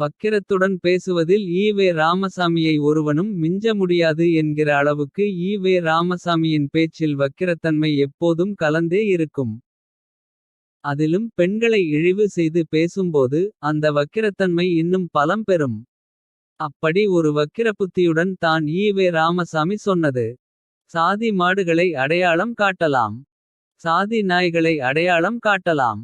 வக்கிரத்துடன் பேசுவதில் ஈவே ராமசாமியை ஒருவனும் மிஞ்ச முடியாது என்கிற அளவுக்கு ஈவே ராமசாமியின் பேச்சில் வக்கிரத்தன்மை எப்போதும் கலந்தே இருக்கும். அதிலும் பெண்களை இழிவு செய்து பேசும்போது அந்த வக்கிரத்தன்மை இன்னும் பலம் பெறும். அப்படி ஒரு வக்கிரபுத்தியுடன் தான் ஈவே ராமசாமி சொன்னது. சாதி மாடுகளை அடையாளம் காட்டலாம். சாதி நாய்களை அடையாளம் காட்டலாம்.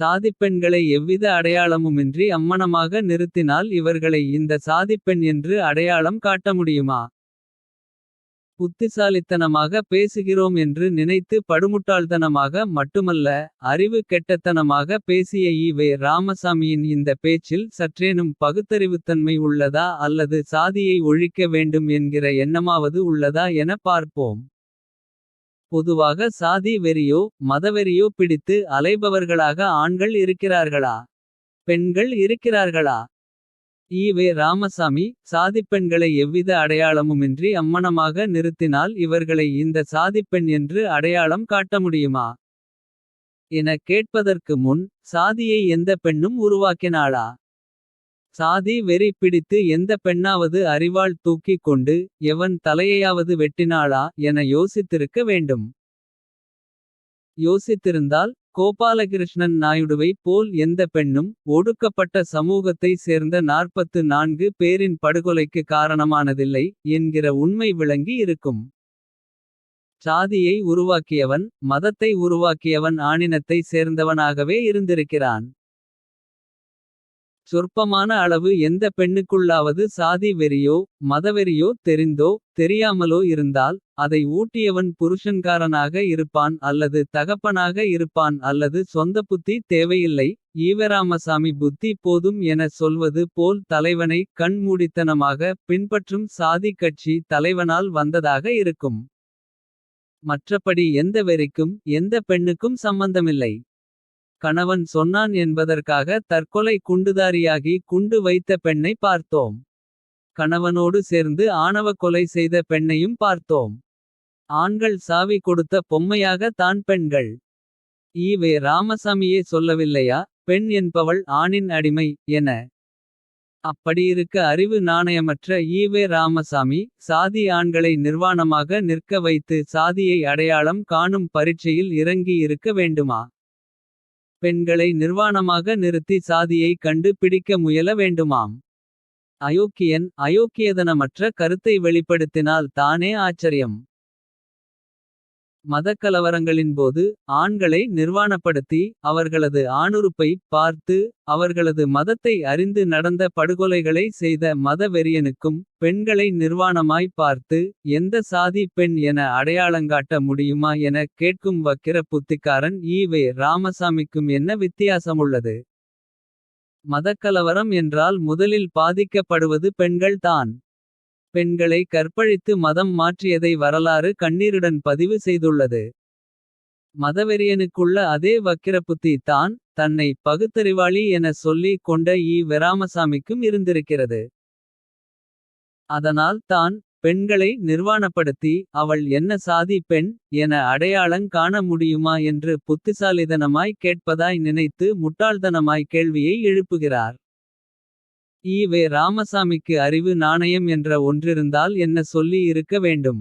சாதிப்பெண்களை எவ்வித அடையாளமுமின்றி அம்மணமாக நிறுத்தினால் இவர்களை இந்த சாதிப்பெண் என்று அடையாளம் காட்ட முடியுமா. புத்திசாலித்தனமாக பேசுகிறோம் என்று நினைத்து படுமுட்டாள்தனமாக மட்டுமல்ல. அறிவு கெட்டத்தனமாக பேசிய ஈவே ராமசாமியின் இந்த பேச்சில் சற்றேனும் பகுத்தறிவுத்தன்மை உள்ளதா அல்லது சாதியை ஒழிக்க வேண்டும் என்கிற எண்ணமாவது உள்ளதா என பார்ப்போம். பொதுவாக சாதி வெறியோ மதவெறியோ பிடித்து அலைபவர்களாக ஆண்கள் இருக்கிறார்களா. பெண்கள் இருக்கிறார்களா. ஈவே ராமசாமி சாதிப்பெண்களை எவ்வித அடையாளமுமின்றி அம்மணமாக நிறுத்தினால் இவர்களை இந்த சாதிப்பெண் என்று அடையாளம் காட்ட முடியுமா. என கேட்பதற்கு முன் சாதியை எந்த பெண்ணும் உருவாக்கினாளா. சாதி வெறி பிடித்து எந்த பெண்ணாவது அறிவாள் தூக்கிக் கொண்டு. எவன் தலையையாவது வெட்டினாளா என யோசித்திருக்க வேண்டும். யோசித்திருந்தால் கோபாலகிருஷ்ணன் நாயுடுவை போல் எந்த பெண்ணும். ஒடுக்கப்பட்ட சமூகத்தை சேர்ந்த 44 பேரின் படுகொலைக்கு காரணமானதில்லை. என்கிற உண்மை விளங்கி இருக்கும். சாதியை உருவாக்கியவன் மதத்தை உருவாக்கியவன் ஆணினத்தை சேர்ந்தவனாகவே இருந்திருக்கிறான். சொற்பமான அளவு எந்த பெண்ணுக்குள்ளாவது சாதி வெறியோ. மதவெறியோ தெரிந்தோ தெரியாமலோ இருந்தால். அதை ஊட்டியவன் புருஷன்காரனாக இருப்பான் அல்லது தகப்பனாக இருப்பான். அல்லது சொந்த புத்தி தேவையில்லை. ஈவராமசாமி புத்தி போதும் என சொல்வது போல் தலைவனை கண் மூடித்தனமாக. பின்பற்றும் சாதி கட்சி தலைவனால் வந்ததாக இருக்கும். மற்றபடி எந்த வெறிக்கும் எந்த பெண்ணுக்கும் சம்பந்தமில்லை. கணவன் சொன்னான் என்பதற்காக தற்கொலை குண்டுதாரியாகி குண்டு வைத்த பெண்ணை பார்த்தோம். கணவனோடு சேர்ந்து ஆணவ கொலை செய்த பெண்ணையும் பார்த்தோம். ஆண்கள் சாவி கொடுத்த பொம்மையாக தான் பெண்கள். ஈவே ராமசாமியே சொல்லவில்லையா பெண் என்பவள் ஆணின் அடிமை என. அப்படியிருக்க அறிவு நாணயமற்ற ஈவே ராமசாமி. சாதி ஆண்களை நிர்வாணமாக நிற்க வைத்து சாதியை அடையாளம் காணும் பரீட்சையில் இறங்கி இருக்க வேண்டுமா. பெண்களை நிர்வாணமாக நிறுத்தி சாதியை கண்டு பிடிக்க முயல வேண்டுமாம். அயோக்கியன் அயோக்கியதனமற்ற கருத்தை வெளிப்படுத்தினால் தானே ஆச்சரியம். மதக்கலவரங்களின்போது ஆண்களை நிர்வாணப்படுத்தி. அவர்களது ஆணுறுப்பை பார்த்து அவர்களது மதத்தை அறிந்து நடந்த படுகொலைகளை செய்த மத வெறியனுக்கும். பெண்களை நிர்வாணமாய் பார்த்து எந்த சாதி பெண் என அடையாளங்காட்ட முடியுமா என கேட்கும் வக்கிர புத்திக்காரன் ஈவே ராமசாமிக்கும் என்ன வித்தியாசமுள்ளது. மதக்கலவரம் என்றால் முதலில் பாதிக்கப்படுவது பெண்கள் தான். பெண்களை கற்பழித்து மதம் மாற்றியதை வரலாறு கண்ணீருடன் பதிவு செய்துள்ளது. மதவெறியனுக்குள்ள அதே வக்கிரபுத்தி தான் தன்னை பகுத்தறிவாளி என சொல்லி கொண்ட ஈ வெராமசாமிக்கும் இருந்திருக்கிறது. அதனால் தான் பெண்களை நிர்வாணப்படுத்தி அவள் என்ன சாதி பெண். என அடையாளங் காண முடியுமா என்று புத்திசாலிதனமாய் கேட்பதாய் நினைத்து முட்டாள்தனமாய் கேள்வியை எழுப்புகிறார். ஈவே ராமசாமிக்கு அறிவு நாணயம் என்ற ஒன்றிருந்தால் என்ன சொல்லி இருக்க வேண்டும்.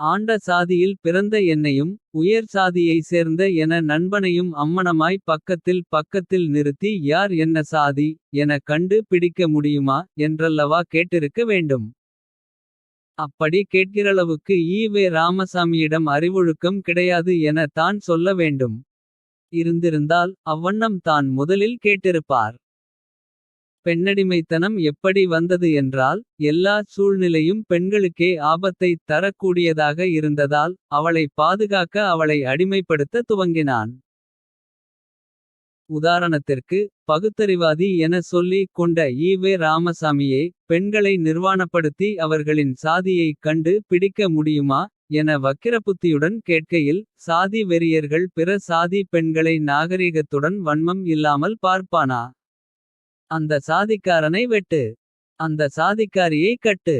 ஆண்ட சாதியில் பிறந்த என்னையும் உயர் சாதியை சேர்ந்த என நண்பனையும் அம்மணமாய் பக்கத்தில் பக்கத்தில் நிறுத்தி யார் என்ன சாதி. என கண்டு பிடிக்க முடியுமா என்றல்லவா கேட்டிருக்க வேண்டும். அப்படி கேட்கிறளவுக்கு ஈவே ராமசாமியிடம் அறிவொழுக்கம் கிடையாது என தான் சொல்ல வேண்டும். இருந்திருந்தால் அவ்வண்ணம் தான் முதலில் கேட்டிருப்பார். பெண்ணடிமைத்தனம் எப்படி வந்தது என்றால். எல்லா சூழ்நிலையும் பெண்களுக்கே ஆபத்தை தரக்கூடியதாக இருந்ததால். அவளை பாதுகாக்க அவளை அடிமைப்படுத்த துவங்கினான். உதாரணத்திற்கு பகுத்தறிவாதி என சொல்லி கொண்ட ஈவே ராமசாமியே. பெண்களை நிர்வாணப்படுத்தி அவர்களின் சாதியை கண்டு பிடிக்க முடியுமா. என வக்கிரபுத்தியுடன் கேட்கையில் சாதி வெறியர்கள் பிற சாதி பெண்களை நாகரீகத்துடன் வன்மம் இல்லாமல் பார்ப்பானா. அந்த சாதிக்காரனை வெட்டு அந்த சாதிக்காரியை கட்டு.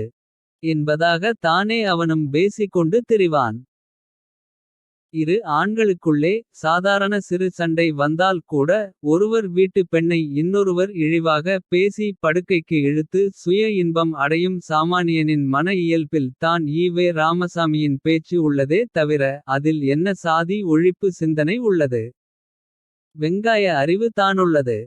என்பதாக தானே அவனும் பேசிக்கொண்டு திரிவான். இரு ஆண்களுக்குள்ளே சாதாரண சிறு சண்டை வந்தால் கூட. ஒருவர் வீட்டு பெண்ணை இன்னொருவர் இழிவாக பேசி. படுக்கைக்கு இழுத்து சுய இன்பம் அடையும் சாமானியனின். மன இயல்பில் தான் ஈவே ராமசாமியின் பேச்சு உள்ளதே தவிர. அதில் என்ன சாதி ஒழிப்பு சிந்தனை உள்ளது. வெங்காய அறிவு தானுள்ளது.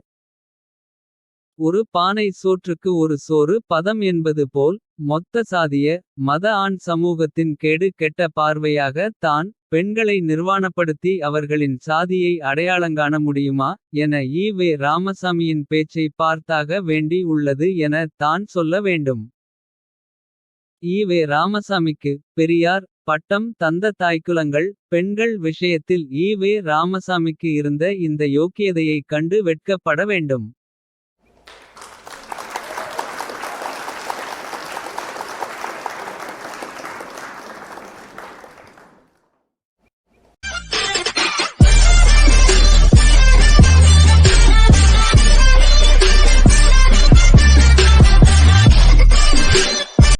ஒரு பானை சோற்றுக்கு ஒரு சோறு பதம் என்பது போல். மொத்த சாதிய மத ஆண் சமூகத்தின் கேடு கெட்ட பார்வையாக. தான் பெண்களை நிர்வாணப்படுத்தி அவர்களின் சாதியை. அடையாளங்காண முடியுமா என ஈ. வே ராமசாமியின் பேச்சை பார்த்தாக வேண்டி உள்ளது என தான் சொல்ல வேண்டும். ஈ. வே ராமசாமிக்கு பெரியார் பட்டம் தந்த தாய்க்குலங்கள். பெண்கள் விஷயத்தில் ஈ. வே ராமசாமிக்கு இருந்த இந்த யோக்கியதையைக் கண்டு வெட்கப்பட வேண்டும்.